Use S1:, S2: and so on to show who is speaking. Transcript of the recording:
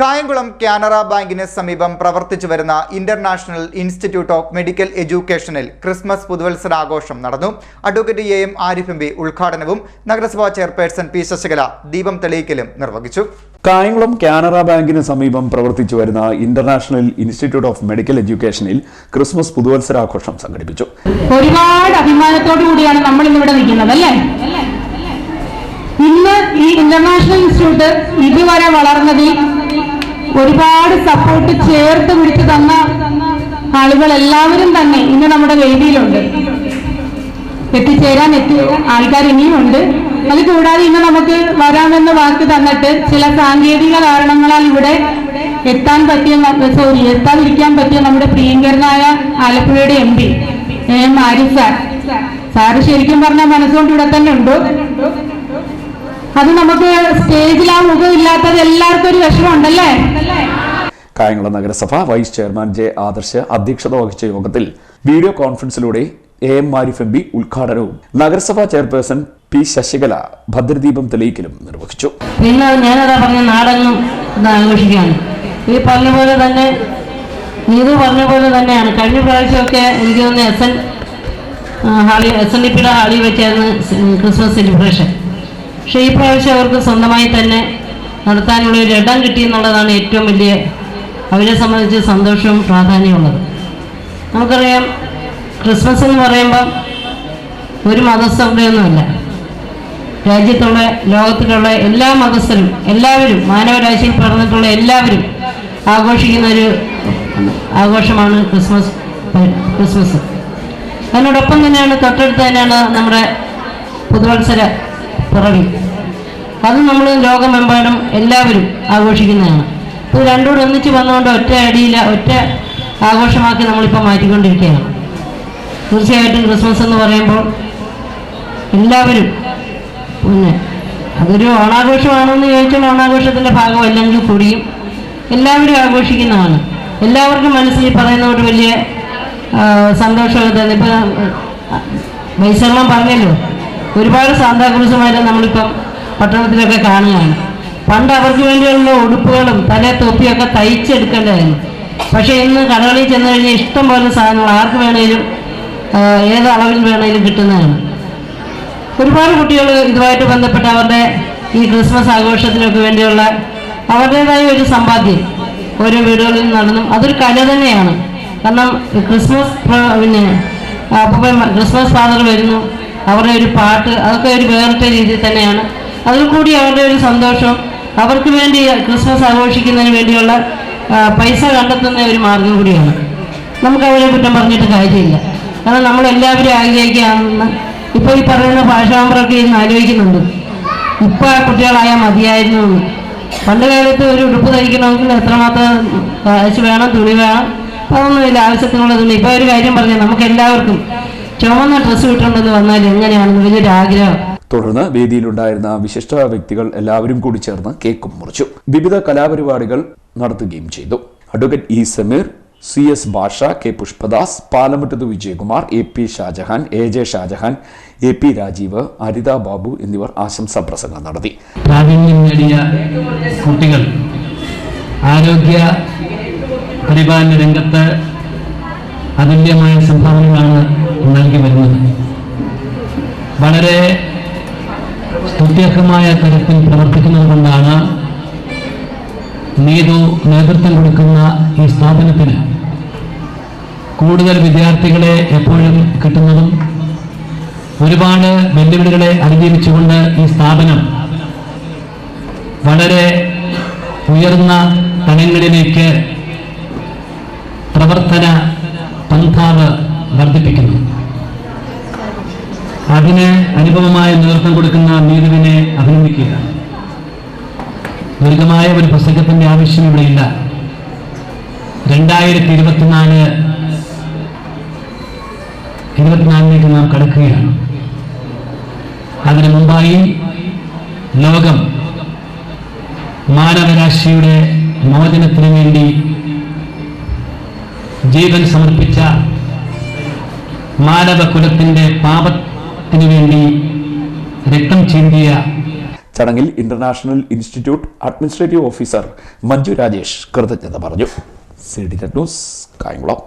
S1: കായംകുളം കാനറ ബാങ്കിന് സമീപം പ്രവർത്തിച്ചു വരുന്ന ഇന്റർനാഷണൽ ഇൻസ്റ്റിറ്റ്യൂട്ട് ഓഫ് മെഡിക്കൽ എഡ്യൂക്കേഷനിൽ ക്രിസ്മസ് പുതുവത്സരാഘോഷം നടന്നു. Advocate A M Arif M P ഉദ്ഘാടനവും നഗരസഭാ ചെയർപേഴ്സൺ പി ശശികല ദീപം തെളിയിക്കലും നിർവഹിച്ചു.
S2: കായംകുളം കാനറ ബാങ്കിന് സമീപം പ്രവർത്തിച്ചു വരുന്ന ഇന്റർനാഷണൽ ഇൻസ്റ്റിറ്റ്യൂട്ട് ഓഫ് മെഡിക്കൽ എഡ്യൂക്കേഷനിൽ ക്രിസ്മസ് പുതുവത്സരാഘോഷം സംഘടിപ്പിച്ചു.
S3: ഒരുപാട് അഭിമാനത്തോടു കൂടിയാണ് നമ്മൾ ഇന്നിവിടെ നിൽക്കുന്നത് അല്ലേ? ഇന്ന് ഈ ഇന്റർനാഷണൽ ഇൻസ്റ്റിറ്റ്യൂട്ട് ഇതുവരെ വളർന്നതിൽ ഒരുപാട് സപ്പോർട്ട് ചേർത്ത് പിടിച്ചു തന്ന ആളുകൾ എല്ലാവരും തന്നെ ഇന്ന് നമ്മുടെ വേദിയിലുണ്ട്. എത്തിച്ചേരാൻ എത്തി ആൾക്കാർ ഇനിയുമുണ്ട് അത് കൂടാതെ ഇന്ന് നമുക്ക് വരാമെന്ന് വാക്ക് തന്നിട്ട് ചില സാങ്കേതിക കാരണങ്ങളാൽ ഇവിടെ എത്താൻ പറ്റിയ സോറി എത്താതിരിക്കാൻ പറ്റിയ നമ്മുടെ പ്രിയങ്കരനായ ആലപ്പുഴയുടെ M P M Arif sir. Sir ശരിക്കും പറഞ്ഞാൽ മനസ്സുകൊണ്ട് ഇവിടെ തന്നെ ഉണ്ട്. അത് നമുക്ക് സ്റ്റേജിൽ ആ മുഖം ഇല്ലാത്തത് എല്ലാവർക്കും ഒരു വിഷമമുണ്ടല്ലേ?
S2: കായംകുളം നഗരസഭ വൈസ് ചെയർമാൻ ജെ ആദർശ് അധ്യക്ഷത വഹിച്ച യോഗത്തിൽ വീഡിയോ കോൺഫറൻസിലൂടെ A M Arif M P ഉദ്ഘാടനവും നഗരസഭാ ചെയർപേഴ്സൺ പി ശശികല ഭദ്രദീപം തെളിയിക്കലും നിർവഹിച്ചു.
S4: നിങ്ങൾ ഞാനതാ പറഞ്ഞ ഇത് ആഘോഷിക്കുകയാണ് ഈ പറഞ്ഞ പോലെ തന്നെ നീതു പറഞ്ഞ പോലെ തന്നെയാണ്. കഴിഞ്ഞ പ്രാവശ്യമൊക്കെ എനിക്ക് തോന്നുന്നു എസ് എൻ ഹാളി എസ് എൻ ഡി പിയുടെ ഹാളി വെച്ചായിരുന്നു ക്രിസ്മസ് സെലിബ്രേഷൻ. പക്ഷേ ഈ പ്രാവശ്യം അവർക്ക് സ്വന്തമായി തന്നെ നടത്താനുള്ള ഒരു ഇടം കിട്ടിയെന്നുള്ളതാണ് ഏറ്റവും വലിയ അവരെ സംബന്ധിച്ച് സന്തോഷവും പ്രാധാന്യമുള്ളത് നമുക്കറിയാം ക്രിസ്മസ് എന്ന് പറയുമ്പം ഒരു മതസ്ഥതയൊന്നുമല്ല രാജ്യത്തുള്ള ലോകത്തിലുള്ള എല്ലാ മതസ്ഥരും എല്ലാവരും മാനവരാശിയിൽ പിറന്നിട്ടുള്ള എല്ലാവരും ആഘോഷിക്കുന്ന ഒരു ആഘോഷമാണ് ക്രിസ്മസ് ക്രിസ്മസ്. അതിനോടൊപ്പം തന്നെയാണ് തൊട്ടടുത്ത് തന്നെയാണ് നമ്മുടെ പുതുവത്സര പിറവി അത് നമ്മൾ ലോകമെമ്പാടും എല്ലാവരും ആഘോഷിക്കുന്നതാണ്. ഇത് രണ്ടുകൂടെ ഒന്നിച്ച് വന്നുകൊണ്ട് ഒറ്റ അടിയില ഒറ്റ ആഘോഷമാക്കി നമ്മളിപ്പോൾ മാറ്റിക്കൊണ്ടിരിക്കുകയാണ്. തീർച്ചയായിട്ടും ക്രിസ്മസ് എന്ന് പറയുമ്പോൾ എല്ലാവരും പിന്നെ അതൊരു ഓണാഘോഷമാണെന്ന് ചോദിച്ചാൽ ഓണാഘോഷത്തിന്റെ ഭാഗമല്ലെങ്കിൽ കൂടിയും എല്ലാവരും ആഘോഷിക്കുന്നതാണ്. എല്ലാവർക്കും മനസ്സിൽ പറയുന്നതോട് വലിയ സന്തോഷമൊക്കെ തന്നെ ഇപ്പം വൈശർമ്മ പറഞ്ഞല്ലോ ഒരുപാട് സാന്താക്രൂസുമാരെ നമ്മളിപ്പം പട്ടണത്തിലൊക്കെ കാണുകയാണ്. പണ്ട് അവർക്ക് വേണ്ടിയുള്ള ഉടുപ്പുകളും തല തൊപ്പിയൊക്കെ തയ്ച്ചെടുക്കേണ്ടതായിരുന്നു. പക്ഷേ ഇന്ന് കടകളിൽ ചെന്ന് കഴിഞ്ഞാൽ ഇഷ്ടം പോലെ സാധനങ്ങൾ ആർക്ക് വേണേലും ഏത് അളവിൽ വേണേലും കിട്ടുന്നതാണ്. ഒരുപാട് കുട്ടികൾ ഇതുമായിട്ട് ബന്ധപ്പെട്ട് അവരുടെ ഈ ക്രിസ്മസ് ആഘോഷത്തിനൊക്കെ വേണ്ടിയുള്ള അവരുടേതായ ഒരു സമ്പാദ്യം ഓരോ വീടുകളിൽ നടന്നും അതൊരു കല തന്നെയാണ്. കാരണം ക്രിസ്മസ് പിന്നെ അപ്പം ക്രിസ്മസ് ഫാദർ വരുന്നു. അവരുടെ ഒരു പാട്ട് അതൊക്കെ ഒരു വേറിട്ട രീതിയിൽ തന്നെയാണ്. അതിൽ കൂടി അവരുടെ ഒരു സന്തോഷം അവർക്ക് വേണ്ടി ക്രിസ്മസ് ആഘോഷിക്കുന്നതിന് വേണ്ടിയുള്ള പൈസ കണ്ടെത്തുന്ന ഒരു മാർഗം കൂടിയാണ്. നമുക്ക് അവരെ കുറ്റം പറഞ്ഞിട്ട് കാര്യമില്ല. കാരണം നമ്മളെല്ലാവരും ആഗ്രഹിക്കുകയാണെന്ന് ഇപ്പോൾ ഈ പറയുന്ന ഭാഷാമ്പറൊക്കെ ഇന്ന് ആലോചിക്കുന്നുണ്ട്. ഇപ്പോൾ ആ കുട്ടികളായാൽ മതിയായിരുന്നു എന്ന്. പണ്ട് കാലത്ത് ഒരു ഉടുപ്പ് ധരിക്കണമെങ്കിൽ എത്രമാത്രം കാശ് വേണം തുണി വേണം അതൊന്നുമില്ല ആവശ്യത്തിനുള്ളതുണ്ട് ഇപ്പോൾ ഒരു കാര്യം പറഞ്ഞു നമുക്ക് എല്ലാവർക്കും ചുമന്ന ഡ്രസ്സ് ഇട്ടുണ്ടെന്ന് വന്നാൽ എങ്ങനെയാണെന്ന് വലിയൊരു ആഗ്രഹം
S2: തുടർന്ന് വേദിയിലുണ്ടായിരുന്ന വിശിഷ്ട വ്യക്തികൾ എല്ലാവരും കൂടി ചേർന്ന് കേക്കും മുറിച്ചു. വിവിധ കലാപരിപാടികൾ നടത്തുകയും ചെയ്തു. Advocate E Sameer C S Basha K Pushpadas Palamuttath Vijayakumar A P Shajahan A J Shajahan A P Rajeev Aritha Babu എന്നിവർ ആശംസാ പ്രസംഗം നടത്തി.
S5: പ്രാവീണ്യം നേടിയ കുട്ടികൾ ആരോഗ്യ പരിപാലന രംഗത്ത് അതുല്യമായ സംഭാവനകളാണ് നൽകി വരുന്നത്. വളരെ സ്തുത്യർഹമായ തരത്തിൽ പ്രവർത്തിക്കുന്നത് കൊണ്ടാണ് നീതു നേതൃത്വം കൊടുക്കുന്ന ഈ സ്ഥാപനത്തിന് കൂടുതൽ വിദ്യാർത്ഥികളെ എപ്പോഴും കിട്ടുന്നതും ഒരുപാട് വെല്ലുവിളികളെ അതിജീവിച്ചുകൊണ്ട് ഈ സ്ഥാപനം വളരെ ഉയർന്ന തലങ്ങളിലേക്ക് പ്രവർത്തന പന്ഥാവ് വർദ്ധിപ്പിക്കുന്നു. അതിന് അനുഭവമായ നേതൃത്വം കൊടുക്കുന്ന നീതുവിനെ അഭിനന്ദിക്കുക. ദീർഘമായ ഒരു പുസ്തകത്തിന്റെ ആവശ്യം ഇവിടെയില്ല രണ്ടായിരത്തി ഇരുപത്തിനാല് ഇരുപത്തിനാലിലേക്ക് നാം കടക്കുകയാണ്. അതിനു മുമ്പായി ലോകം മാനവരാശിയുടെ മോചനത്തിന് വേണ്ടി ജീവൻ സമർപ്പിച്ച മാനവകുലത്തിന്റെ പാപത്തിനു വേണ്ടി രക്തം ചിന്തിയ
S2: ചടങ്ങിൽ international institute administrative officer Manju Rajesh കൃതജ്ഞത പറഞ്ഞു. C D news Kayamkulam.